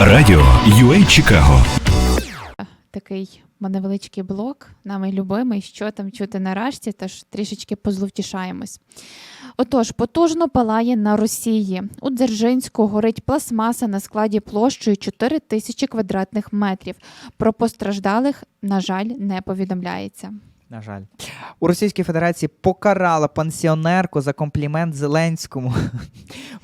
Радіо UA Чикаго. такий невеличкий блок, нами любимий, що там чути на рашті, тож трішечки позловтішаємось. Отож, потужно палає на Росії. У Дзержинську горить пластмаса на складі площею 4 тисячі квадратних метрів. Про постраждалих, на жаль, не повідомляється. На жаль, у Російській Федерації покарала пансіонерку за комплімент Зеленському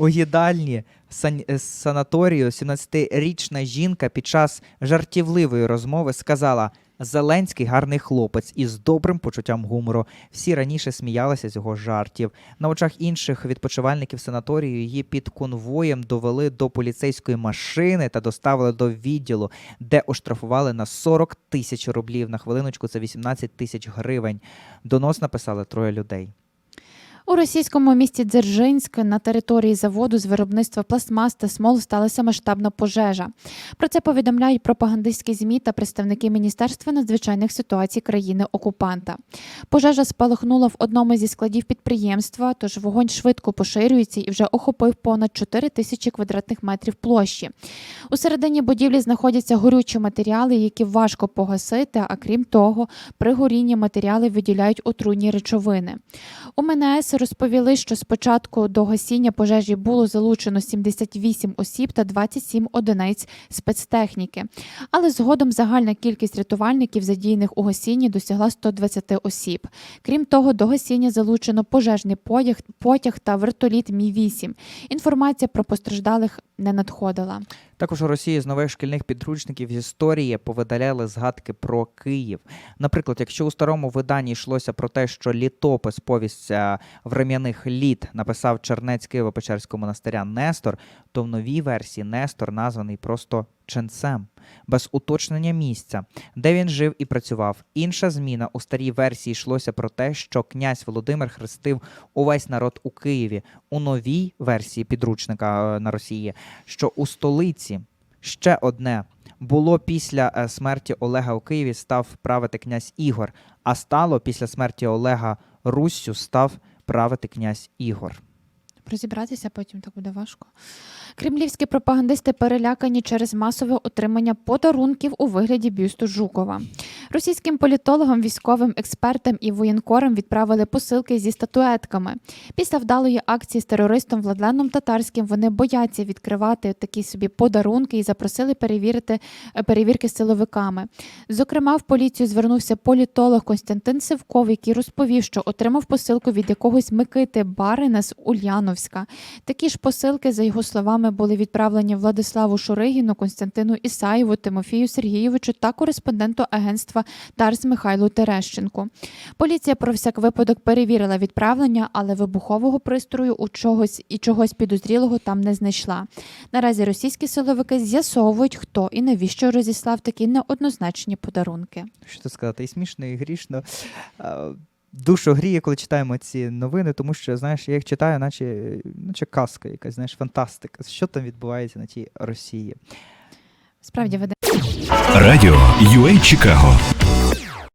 у їдальні сан- е, санаторію. 17-річна жінка під час жартівливої розмови сказала: Зеленський гарний хлопець із добрим почуттям гумору. Всі раніше сміялися з його жартів. На очах інших відпочивальників санаторію її під конвоєм довели до поліцейської машини та доставили до відділу, де оштрафували на 40 тисяч рублів. На хвилиночку це 18 тисяч гривень. Донос написали троє людей. У російському місті Дзержинськ на території заводу з виробництва пластмас та смол сталася масштабна пожежа. Про це повідомляють пропагандистські змі та представники Міністерства надзвичайних ситуацій країни-окупанта. Пожежа спалахнула в одному зі складів підприємства, тож вогонь швидко поширюється і вже охопив понад 4 тисячі квадратних метрів площі. У середині будівлі знаходяться горючі матеріали, які важко погасити. А крім того, при горінні матеріали виділяють отруйні речовини. У МНС розповіли, що спочатку до гасіння пожежі було залучено 78 осіб та 27 одиниць спецтехніки. Але згодом загальна кількість рятувальників, задіяних у гасінні, досягла 120 осіб. Крім того, до гасіння залучено пожежний потяг, потяг та вертоліт Мі-8. Інформація про постраждалих не надходила. Також у Росії з нових шкільних підручників з історії повидаляли згадки про Київ. Наприклад, якщо у старому виданні йшлося про те, що літопис повість е, врем'яних літ написав чернець Києво-Печерського монастиря Нестор, то в новій версії Нестор названий просто ченцем, без уточнення місця, де він жив і працював. Інша зміна у старій версії йшлося про те, що князь Володимир хрестив увесь народ у Києві. У новій версії підручника е, на Росії, що у столиці ще одне було після е, смерті Олега у Києві став правити князь Ігор, а стало після смерті Олега Руссю став правити князь Ігор. Розібратися потім так буде важко. Кремлівські пропагандисти перелякані через масове отримання подарунків у вигляді бюсту Жукова. Російським політологам, військовим експертам і воєнкорам відправили посилки зі статуетками. Після вдалої акції з терористом Владленом Татарським вони бояться відкривати такі собі подарунки і запросили перевірити е, перевірки силовиками. Зокрема, в поліцію звернувся політолог Константин Сивков, який розповів, що отримав посилку від якогось Микити Барина з Ульяновська. Такі ж посилки, за його словами, були відправлені Владиславу Шуригіну, Константину Ісаєву, Тимофію Сергійовичу та кореспонденту агентства Тарс Михайлу Терещенку. Поліція про всяк випадок перевірила відправлення, але вибухового пристрою у чогось і чогось підозрілого там не знайшла. Наразі російські силовики з'ясовують, хто і навіщо розіслав такі неоднозначні подарунки. Що сказати, і смішно, і грішно. Душу гріє, коли читаємо ці новини, тому що, знаєш, я їх читаю, наче, наче казка, якась, знаєш, фантастика. Що там відбувається на тій Росії? Справді веде. Радіо UA Чикаго.